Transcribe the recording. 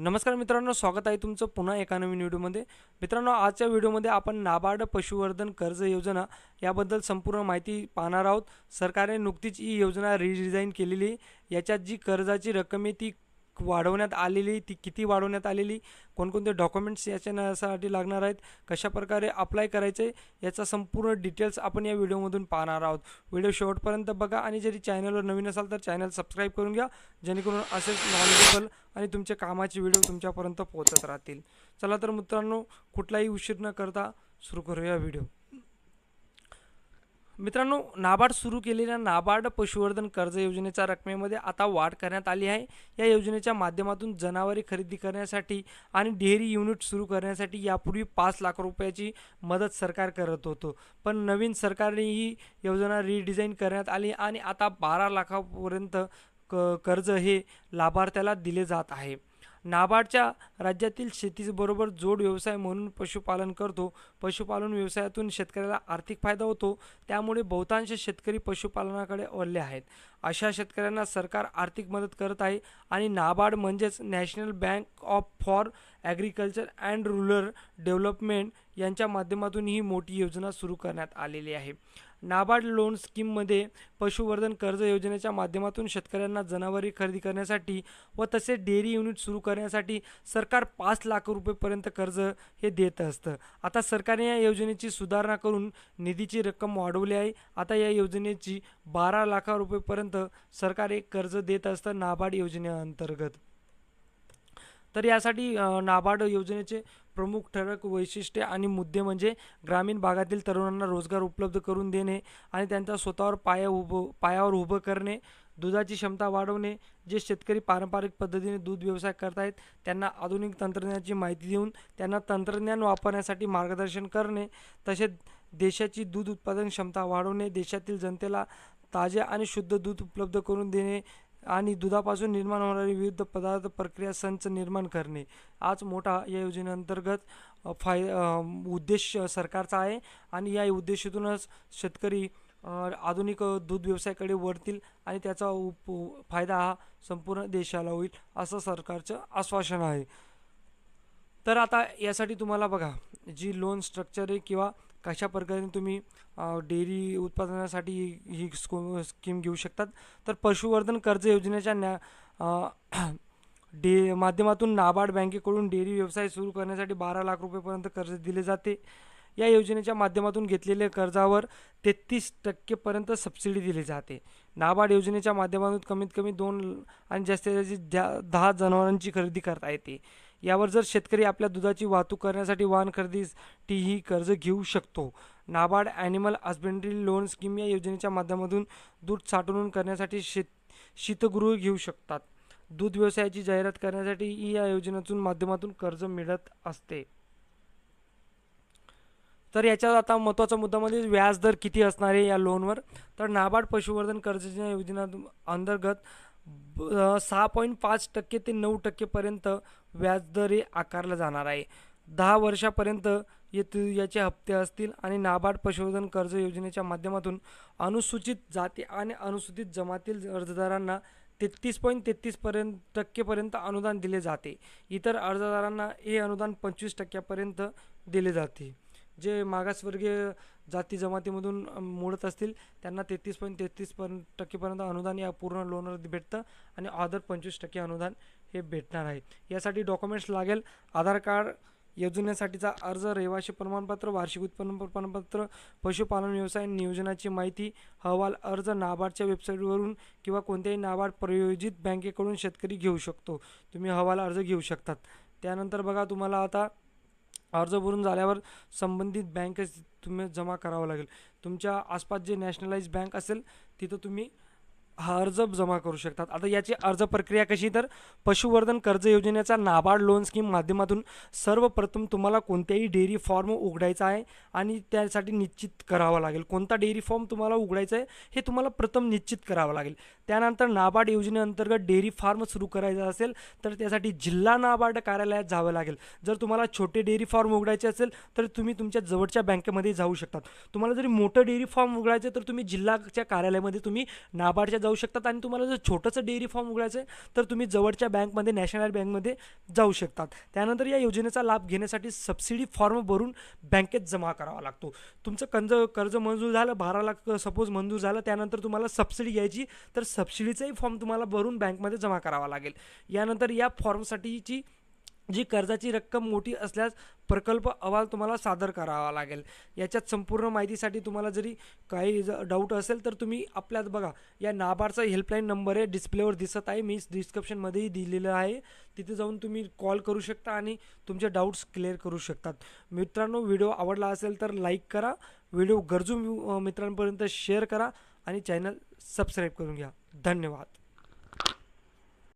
नमस्कार मित्रांनो स्वागत आहे तुमचं पुन्हा एका नवीन व्हिडिओमध्ये मित्रांनो आजच्या व्हिडिओमध्ये आपण नाबार्ड पशुवर्धन कर्ज योजना याबद्दल संपूर्ण माहिती पाहणार आहोत सरकारने नुकतीच ही योजना रिडिझाईन केलेली आहे. याच्यात जी कर्जाची रक्कम आहे ती वाढवण्यात आलेली ती किती वाढवण्यात आलेली कोणकोणते डॉक्युमेंट्स याच्यासाठी लागणार आहेत कशा प्रकारे अप्लाय करायचे याचा संपूर्ण डिटेल्स आपण या व्हिडिओमधून पाहणार आहोत. व्हिडिओ शेवटपर्यंत बघा आणि जरी चॅनलवर नवीन असाल तर चॅनल सबस्क्राईब करून घ्या जेणेकरून असेच नॉलेजेबल आणि तुमच्या कामाचे व्हिडिओ तुमच्यापर्यंत पोहोचत राहतील. चला तर मित्रांनो कुठलाही उशीर न करता सुरू करूया व्हिडिओ मित्रांनो नाबार्ड सुरू केलेल्या नाबार्ड पशुवर्धन कर्ज योजनेच्या रकमेमध्ये आता वाढ करण्यात आली आहे. या योजनेच्या माध्यमातून जनावरे खरेदी करण्यासाठी आणि डेअरी युनिट सुरू करण्यासाठी यापूर्वी पाच लाख रुपयाची मदत सरकार करत होतं. पण नवीन सरकारने ही योजना रिडिझाईन करण्यात आली आणि आता बारा लाखापर्यंत क कर्ज हे लाभार्थ्याला दिले जात आहे. नाबार्डच्या राज्यातील शेतीबरोबर जोड व्यवसाय म्हणून पशुपालन करतो. पशुपालन व्यवसायातून शेतकऱ्याला आर्थिक फायदा होतो. त्यामुळे बहुतांश शेतकरी पशुपालनाकडे वळले आहेत. अशा शेतकऱ्यांना सरकार आर्थिक मदत करत आहे आणि नाबार्ड म्हणजेच national bank of for agriculture and rural development यांच्या माध्यमातून ही मोठी योजना सुरू करण्यात आलेली आहे. नाबार्ड लोन स्कीममध्ये पशुवर्धन कर्ज योजनेच्या माध्यमातून शेतकऱ्यांना जनावरे खरेदी करण्यासाठी व तसेच डेअरी युनिट सुरू करण्यासाठी सरकार पाच लाख रुपयेपर्यंत कर्ज हे देत असतं. आता सरकारने या योजनेची सुधारणा करून निधीची रक्कम वाढवली आहे. आता या योजनेची बारा लाखा रुपयेपर्यंत सरकार एक कर्ज देत असतं नाबार्ड योजनेअंतर्गत. तर यासाठी नाबार्ड योजनेचे प्रमुख ठरक वैशिष्ट्ये आणि मुद्दे म्हणजे ग्रामीण भागातील तरुणांना रोजगार उपलब्ध करून देणे आणि त्यांचा स्वतःवर पाया उभं पायावर उभं करणे दुधाची क्षमता वाढवणे जे शेतकरी पारंपरिक पद्धतीने दूध व्यवसाय करतायत त्यांना आधुनिक तंत्रज्ञानाची माहिती देऊन त्यांना तंत्रज्ञान वापरण्यासाठी मार्गदर्शन करणे तसेच देशाची दूध उत्पादन क्षमता वाढवणे देशातील जनतेला ताजे आणि शुद्ध दूध उपलब्ध करून देणे आणि दुधापासून निर्माण होणारे विविध पदार्थ प्रक्रिया संच निर्माण करणे. आज मोठा या योजनेअंतर्गत फाय उद्देश सरकारचा आहे आणि या उद्देशातूनच शेतकरी आधुनिक दूध व्यवसायाकडे वळतील आणि त्याचा उप फायदा हा संपूर्ण देशाला होईल असं सरकारचं आश्वासन आहे. तर आता यासाठी तुम्हाला बघा जी लोन स्ट्रक्चर आहे किंवा कशा प्रकारे तुम्ही डेअरी उत्पादनासाठी ही स्को स्कीम घेऊ शकतात? तर पशुवर्धन कर्ज योजनेच्या न्या डे माध्यमातून नाबार्ड बँकेकडून डेअरी व्यवसाय सुरू करण्यासाठी बारा लाख रुपयेपर्यंत कर्ज दिले जाते. या योजनेच्या माध्यमातून घेतलेल्या कर्जावर तेहतीस टक्केपर्यंत सबसिडी दिली जाते. नाबार्ड योजनेच्या माध्यमातून कमीत कमी दोन आणि जास्तीत जास्त द्या- दहा जनावरांची खरेदी करता येते. यावर जर शेतकरी आपल्या दुधाची वाहतूक करण्यासाठी वाहन खरेदीसाठी ही कर्ज घेऊ शकतो. NABARD animal husbandry loan scheme या योजनेच्या माध्यमातून दूध साठवणूक करण्यासाठी शेत शीतगृह घेऊ शकतात. दूध व्यवसायाची जाहिरात करण्यासाठी या योजनेतून माध्यमातून कर्ज मिळत असते. तर याच्यात आता महत्त्वाचा मुद्दा म्हणजे व्याजदर किती असणार आहे या लोनवर तर नाबार्ड पशुवर्धन कर्ज योजना अंतर्गत सहा पॉईंट पाच टक्के ते नऊ टक्केपर्यंत व्याजदर आकारला जाणार आहे. दहा वर्षापर्यंत येत याचे हप्ते असतील आणि नाबार्ड पशुधन कर्ज योजनेच्या माध्यमातून अनुसूचित जाती आणि अनुसूचित जमातील अर्जदारांना तेहतीस पॉईंट तेहतीसपर्यंत टक्केपर्यंत अनुदान दिले जाते. इतर अर्जदारांना हे अनुदान पंचवीस टक्क्यापर्यंत दिले जाते. जे मागासवर्गीय जाती जमातीमधून मोडत असतील त्यांना तेहतीस पॉईंट तेहतीस पर्यंत टक्केपर्यंत अनुदान या पूर्ण लोनवर भेटतं आणि अदर पंचवीस टक्के अनुदान हे भेटणार आहे. यासाठी डॉक्युमेंट्स लागेल. आधार कार्ड योजनेसाठीचा अर्ज रहिवासी प्रमाणपत्र वार्षिक उत्पन्न प्रमाणपत्र पशुपालन व्यवसाय नियोजनाची माहिती अहवाल अर्ज नाबार्डच्या वेबसाईटवरून किंवा कोणत्याही नाबार्ड प्रायोजित बँकेकडून शेतकरी घेऊ शकतो. तुम्ही अहवाल अर्ज घेऊ शकतात. त्यानंतर बघा तुम्हाला आता अर्ज भरून झाल्यावर संबंधित बँकेत तुम्ही जमा करावं लागेल. तुमच्या आसपास जे नॅशनलाइज बँक असेल तिथं तुम्ही हा अर्ज जमा करू शकतात. आता याची अर्ज प्रक्रिया कशी? तर पशुवर्धन कर्ज योजनेचा नाबार्ड लोन स्कीम माध्यमातून सर्वप्रथम तुम्हाला कोणत्याही डेअरी फॉर्म उघडायचा आहे आणि त्यासाठी निश्चित करावा लागेल. कोणता डेअरी फॉर्म तुम्हाला उघडायचा आहे हे तुम्हाला प्रथम निश्चित करावं लागेल. त्यानंतर नाबार्ड योजनेअंतर्गत डेअरी फार्म सुरू करायचा असेल तर त्यासाठी जिल्हा नाबार्ड कार्यालयात जावं लागेल. जर तुम्हाला छोटे डेअरी फार्म उघडायचे असेल तर तुम्ही तुमच्या जवळच्या बँकेमध्ये जाऊ शकतात. तुम्हाला जरी मोठं डेअरी फार्म उघडायचं तर तुम्ही जिल्हाच्या कार्यालयामध्ये तुम्ही नाबार्डच्या जाऊ शकतात आणि तुम्हाला जर छोटंसं डेअरी फॉर्म उघडायचं आहे तर तुम्ही जवळच्या बँकमध्ये नॅशनल बँकमध्ये जाऊ शकतात. त्यानंतर या योजनेचा लाभ घेण्यासाठी सबसिडी फॉर्म भरून बँकेत जमा करावा लागतो. तुमचं कंज कर्ज मंजूर झालं बारा लाख सपोज मंजूर झालं त्यानंतर तुम्हाला सबसिडी घ्यायची तर सबसिडीचाही फॉर्म तुम्हाला भरून बँकमध्ये जमा करावा लागेल. यानंतर या फॉर्मसाठीची जी कर्जाची रक्कम मोठी असल्यास प्रकल्प अहवाल तुम्हाला सादर करावा लागेल. याच्यात संपूर्ण माहितीसाठी तुम्हाला जरी काही ज डाऊट असेल तर तुम्ही आपल्यात बघा. या नाबार्डचा हेल्पलाईन नंबर आहे डिस्प्लेवर दिसत आहे. मी डिस्क्रिप्शनमध्येही दिलेलं आहे. तिथे जाऊन तुम्ही कॉल करू शकता आणि तुमचे डाऊट्स क्लिअर करू शकतात. मित्रांनो व्हिडिओ आवडला असेल तर लाईक करा. व्हिडिओ गरजू मित्रांपर्यंत शेअर करा आणि चॅनल सबस्क्राईब करून घ्या. धन्यवाद.